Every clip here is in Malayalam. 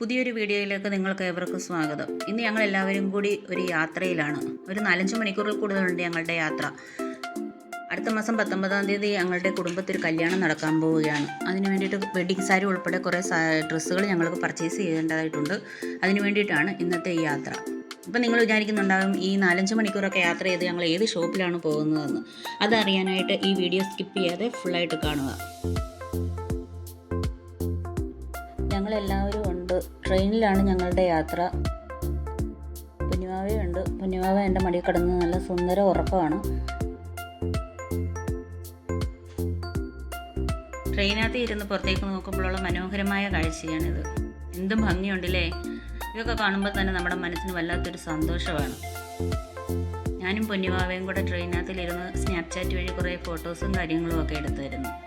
പുതിയൊരു വീഡിയോയിലേക്ക് നിങ്ങൾക്ക് ഏവർക്കും സ്വാഗതം. ഇന്ന് ഞങ്ങൾ എല്ലാവരും കൂടി ഒരു യാത്രയിലാണ്. ഒരു നാലഞ്ച് മണിക്കൂറിൽ കൂടുതലുണ്ട് ഞങ്ങളുടെ യാത്ര. അടുത്ത മാസം പത്തൊമ്പതാം തീയതി ഞങ്ങളുടെ കുടുംബത്തിൽ കല്യാണം നടക്കാൻ പോവുകയാണ്. അതിന് വേണ്ടിയിട്ട് വെഡിങ് സാരി ഉൾപ്പെടെ കുറേ ഡ്രസ്സുകൾ ഞങ്ങൾക്ക് പർച്ചേസ് ചെയ്യേണ്ടതായിട്ടുണ്ട്. അതിന് വേണ്ടിയിട്ടാണ് ഇന്നത്തെ ഈ യാത്ര. അപ്പം നിങ്ങൾ വിചാരിക്കുന്നുണ്ടാകും ഈ നാലഞ്ച് മണിക്കൂറൊക്കെ യാത്ര ചെയ്ത് ഞങ്ങൾ ഏത് ഷോപ്പിലാണ് പോകുന്നതെന്ന്. അതറിയാനായിട്ട് ഈ വീഡിയോ സ്കിപ്പ് ചെയ്യാതെ ഫുള്ളായിട്ട് കാണുക. ഞങ്ങളെല്ലാവരും ട്രെയിനിലാണ് ഞങ്ങളുടെ യാത്ര. കുഞ്ഞുമാവയുണ്ട് കുഞ്ഞുമാവ എന്റെ മടിയിൽ കിടന്ന് നല്ല സുന്ദര ഉറപ്പാണ് ട്രെയിനകത്ത് ഇരുന്ന് പുറത്തേക്ക് നോക്കുമ്പോഴുള്ള മനോഹരമായ കാഴ്ചയാണിത്. എന്തും ഭംഗിയുണ്ടല്ലേ? ഇതൊക്കെ കാണുമ്പോൾ തന്നെ നമ്മുടെ മനസ്സിന് വല്ലാത്തൊരു സന്തോഷമാണ്. ഞാനും പൊന്നുവാവയും കൂടെ ട്രെയിനകത്തിലിരുന്ന് സ്നാപ്ചാറ്റ് വഴി കുറേ ഫോട്ടോസും കാര്യങ്ങളും ഒക്കെ എടുത്തായിരുന്നു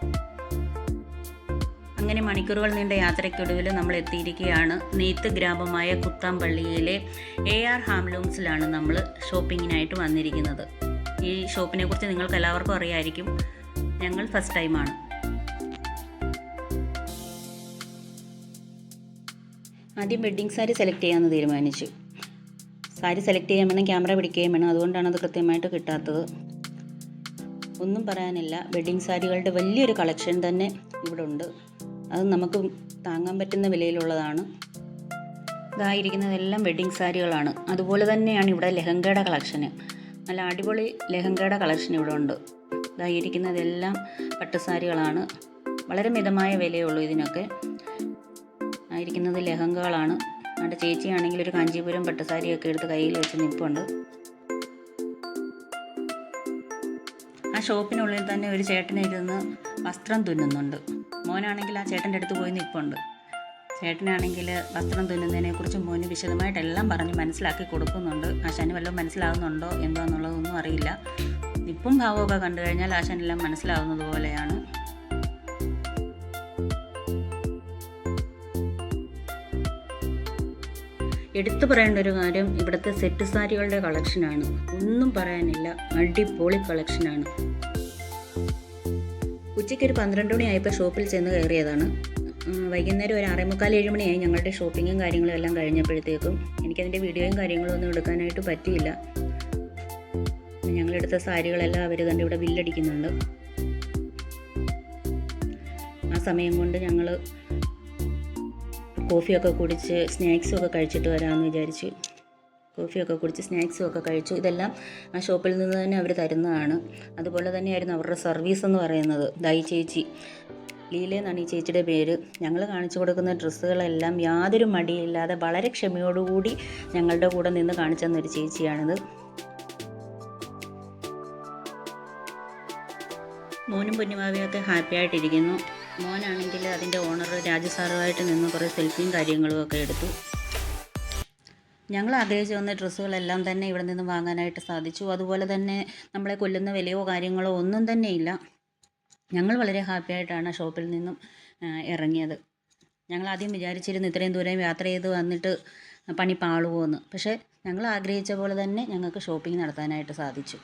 അങ്ങനെ മണിക്കൂറുകൾ നീണ്ട യാത്രയ്ക്കൊടുവിൽ നമ്മൾ എത്തിയിരിക്കുകയാണ്. നെയ്ത്ത് ഗ്രാമമായ കുത്താമ്പള്ളിയിലെ എ ആർ ഹാംലൂംസിലാണ് നമ്മൾ ഷോപ്പിങ്ങിനായിട്ട് വന്നിരിക്കുന്നത്. ഈ ഷോപ്പിനെ കുറിച്ച് നിങ്ങൾക്ക് എല്ലാവർക്കും അറിയാമായിരിക്കും ഞങ്ങൾ ഫസ്റ്റ് ടൈമാണ്. ആദ്യം വെഡ്ഡിങ് സാരി സെലക്ട് ചെയ്യാമെന്ന് തീരുമാനിച്ചു. സാരി സെലക്ട് ചെയ്യാൻ വേണം ക്യാമറ പിടിക്കുകയും വേണം. അതുകൊണ്ടാണ് അത് കൃത്യമായിട്ട് കിട്ടാത്തത്. ഒന്നും പറയാനില്ല. വെഡ്ഡിങ് സാരികളുടെ വലിയൊരു കളക്ഷൻ തന്നെ ഇവിടെ ഉണ്ട്. അത് നമുക്ക് താങ്ങാൻ പറ്റുന്ന വിലയിലുള്ളതാണ്. ഇതായിരിക്കുന്നതെല്ലാം വെഡ്ഡിങ് സാരികളാണ്. അതുപോലെ തന്നെയാണ് ഇവിടെ ലെഹങ്കയുടെ കളക്ഷന്. നല്ല അടിപൊളി ലെഹങ്കയുടെ കളക്ഷൻ ഇവിടെ ഉണ്ട്. ഇതായിരിക്കുന്നതെല്ലാം പട്ടുസാരികളാണ് വളരെ മിതമായ വിലയുള്ളൂ ഇതിനൊക്കെ. ആയിരിക്കുന്നത് ലെഹങ്കകളാണ്. അവിടെ ചേച്ചിയാണെങ്കിൽ ഒരു കാഞ്ചീപുരം പട്ടുസാരിയൊക്കെ എടുത്ത് കയ്യിൽ വെച്ച് നിൽപ്പുണ്ട് ആ ഷോപ്പിനുള്ളിൽ തന്നെ ഒരു ചേട്ടനിരുന്ന് വസ്ത്രം തുന്നുന്നുണ്ട്. മോനാണെങ്കിൽ ആ ചേട്ടന്റെ അടുത്ത് പോയി നിൽപ്പുണ്ട്. ചേട്ടനാണെങ്കിൽ വസ്ത്രം തുന്നുന്നതിനെക്കുറിച്ച് മോന് വിശദമായിട്ടെല്ലാം പറഞ്ഞ് മനസ്സിലാക്കി കൊടുക്കുന്നുണ്ട്. ആശാന് വല്ലതും മനസ്സിലാവുന്നുണ്ടോ എന്തോ എന്നുള്ളതൊന്നും അറിയില്ല. നിപ്പും ഭാവമൊക്കെ കണ്ടു കഴിഞ്ഞാൽ ആശാനെല്ലാം മനസ്സിലാവുന്നത് പോലെയാണ്. എടുത്തു പറയേണ്ട ഒരു കാര്യം ഇവിടുത്തെ സെറ്റ് സാരികളുടെ കളക്ഷനാണ്. ഒന്നും പറയാനില്ല. അടിപൊളി കളക്ഷനാണ്. ഉച്ചയ്ക്ക് ഒരു പന്ത്രണ്ട് മണിയായപ്പോൾ ഷോപ്പിൽ ചെന്ന് കയറിയതാണ്. വൈകുന്നേരം ഒരു ആറേമുക്കാൽ ഏഴ് മണിയായി ഞങ്ങളുടെ ഷോപ്പിങ്ങും കാര്യങ്ങളും എല്ലാം കഴിഞ്ഞപ്പോഴത്തേക്കും എനിക്കതിന്റെ വീഡിയോയും കാര്യങ്ങളും ഒന്നും എടുക്കാനായിട്ട് പറ്റിയില്ല. ഞങ്ങളെടുത്ത സാരികളെല്ലാം അവർ കണ്ട് ഇവിടെ ബില്ലടിക്കുന്നുണ്ട്. ആ സമയം കൊണ്ട് ഞങ്ങൾ കോഫിയൊക്കെ കുടിച്ച് സ്നാക്സും ഒക്കെ കഴിച്ചിട്ട് വരാമെന്ന് വിചാരിച്ചു. കോഫിയൊക്കെ കുടിച്ച് സ്നാക്സും ഒക്കെ കഴിച്ചു. ഇതെല്ലാം ആ ഷോപ്പിൽ നിന്ന് തന്നെ അവർ തരുന്നതാണ്. അതുപോലെ തന്നെയായിരുന്നു അവരുടെ സർവീസ് എന്ന് പറയുന്നത്. ദൈ ചേച്ചി. ലീല എന്നാണ് ഈ ചേച്ചിയുടെ പേര്. ഞങ്ങൾ കാണിച്ചു കൊടുക്കുന്ന ഡ്രസ്സുകളെല്ലാം യാതൊരു മടിയില്ലാതെ വളരെ ക്ഷമയോടുകൂടി ഞങ്ങളുടെ കൂടെ നിന്ന് കാണിച്ചു തന്നൊരു ചേച്ചിയാണിത്. മോനും പൊന്നുമാവിയൊക്കെ ഹാപ്പി ആയിട്ടിരിക്കുന്നു. മോനാണെങ്കിൽ അതിന്റെ ഓണർ രാജസാറുമായിട്ട് നിന്ന് കുറേ സെൽഫിയും കാര്യങ്ങളും ഒക്കെ എടുത്തു. ഞങ്ങൾ ആഗ്രഹിച്ചു വന്ന ഡ്രസ്സുകളെല്ലാം തന്നെ ഇവിടെ നിന്ന് വാങ്ങാനായിട്ട് സാധിച്ചു. അതുപോലെ തന്നെ നമ്മളെ കൊല്ലുന്ന വിലയോ കാര്യങ്ങളോ ഒന്നും തന്നെ ഇല്ല. ഞങ്ങൾ വളരെ ഹാപ്പി ആയിട്ടാണ് ഷോപ്പിൽ നിന്നും ഇറങ്ങിയത്. ഞങ്ങൾ ആദ്യം വിചാരിച്ചിരുന്നു ഇത്രയും ദൂരം യാത്ര ചെയ്ത് വന്നിട്ട് പണി പാളുമോ എന്ന് പക്ഷേ ഞങ്ങൾ ആഗ്രഹിച്ച പോലെ തന്നെ ഞങ്ങൾക്ക് ഷോപ്പിംഗ് നടത്താനായിട്ട് സാധിച്ചു.